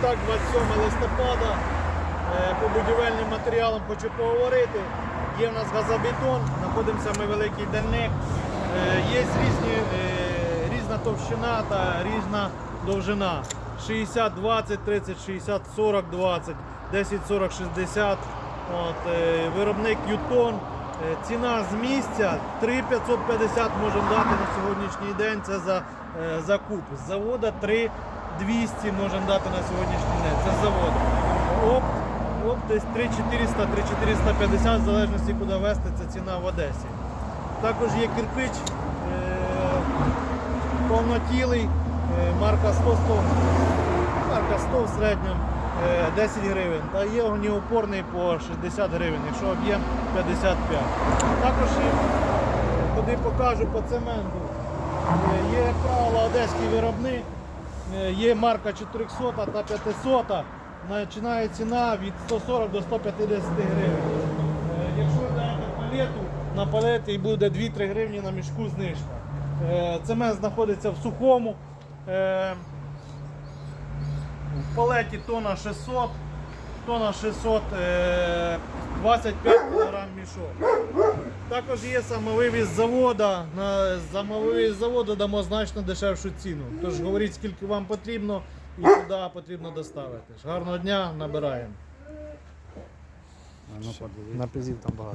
так, 27 листопада. Е, По будівельним матеріалам хочу поговорити. Є в нас газобетон, знаходимося ми великий денник. Е, Є різні, е, різна товщина та різна довжина. 60, 20, 30, 60, 40, 20, 10, 40, 60. От, виробник Ютон. Ціна з місця 3,550 можемо дати на сьогоднішній день. Це за, за куб. З завода 3,200 можемо дати на сьогоднішній день. Це з заводу. Опт, опт десь 3,400, 3,450, в залежності куди вести, це ціна в Одесі. Також є кирпич е, повнотілий, е, марка 100 100 марка 100 в середньому е, 10 гривень. Та є огнеупорний по 60 гривень, якщо об'єм 55. Також е, куди покажу по цементу. Е, Є, як правило, одеський виробник, е, є марка 400 та 500. Починає ціна від 140 до 150 гривень. Е, Якщо даєте палету, на палеті буде 2-3 гривні на мішку знижка. Е, Цемент знаходиться в сухому. Е, в палеті тона 600, тона 600, е, 25 кг мішок. Також є самовивіз заводу. На самовивіз заводу дамо значно дешевшу ціну. Тож говоріть, скільки вам потрібно і куди потрібно доставити. Гарного дня, набираємо. На пізів там багато.